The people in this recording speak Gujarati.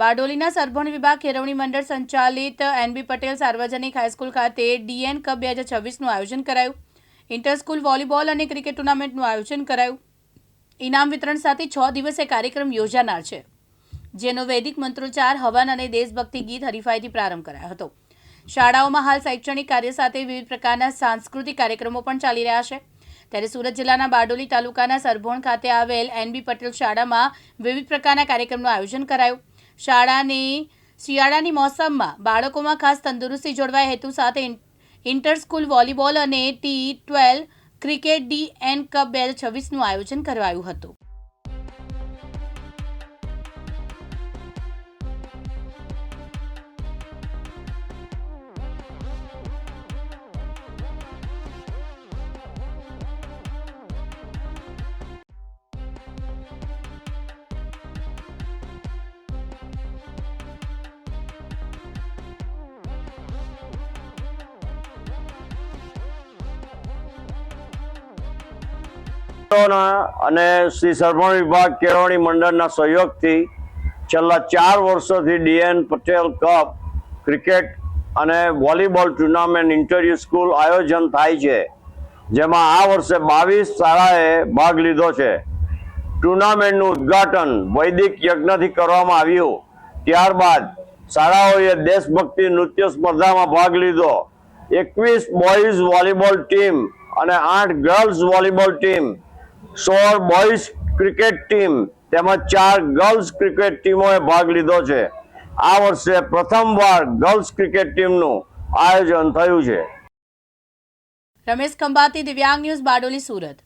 બારડોલીના સરભણ વિભાગ કેળવણી મંડળ સંચાલિત એનબી પટેલ સાર્વજનિક હાઈસ્કૂલ ખાતે ડીએન કપ બે હજાર છવ્વીસનું આયોજન કરાયું. ઇન્ટર સ્કૂલ વોલીબોલ અને ક્રિકેટ ટુર્નામેન્ટનું આયોજન કરાયું. ઇનામ વિતરણ સાથે છ દિવસે કાર્યક્રમ યોજાનાર છે, જેનો વૈદિક મંત્રોચ્ચાર હવન અને દેશભક્તિ ગીત હરીફાઈથી પ્રારંભ કરાયો હતો. શાળાઓમાં હાલ શૈક્ષણિક કાર્ય સાથે વિવિધ પ્રકારના સાંસ્કૃતિક કાર્યક્રમો પણ ચાલી રહ્યા છે. ત્યારે સુરત જિલ્લાના બારડોલી તાલુકાના સરભોણ ખાતે આવેલ એનબી પટેલ શાળામાં વિવિધ પ્રકારના કાર્યક્રમનું આયોજન કરાયું. શાળાની, શિયાળાની મોસમમાં બાળકોમાં ખાસ તંદુરસ્તી જોડવાય હેતુ સાથે ઇન- ઇન્ટર સ્કૂલ વોલીબોલ અને T twelve cricket D N cup બે હજાર છવ્વીસનું આયોજન કરાયું હતું. અને શ્રી સરભણ વિભાગ કેળવણી મંડળના સહયોગથી છેલ્લા ચાર વર્ષોથી ડીએન પટેલ કપ, ક્રિકેટ અને વોલીબોલ ટુર્નામેન્ટ ઇન્ટરવ્યુ સ્કૂલ આયોજન થાય છે, જેમાં આ વર્ષે બાવીસ શાળાએ ભાગ લીધો છે. ટુર્નામેન્ટનું ઉદ્ઘાટન વૈદિક યજ્ઞથી કરવામાં આવ્યું. ત્યારબાદ શાળાઓએ દેશભક્તિ નૃત્ય સ્પર્ધામાં ભાગ લીધો. એકવીસ બોયઝ વોલીબોલ ટીમ અને આઠ ગર્લ્સ વોલીબોલ ટીમ સોળ બોયઝ ક્રિકેટ ટીમ તેમજ ચાર ગર્લ્સ ક્રિકેટ ટીમોએ ભાગ લીધો છે. આ વર્ષે પ્રથમવાર ગર્લ્સ ક્રિકેટ ટીમનું આયોજન થયું છે. રમેશ ખંભાતી, દિવ્યાંગ ન્યૂઝ બારડોલી, સુરત.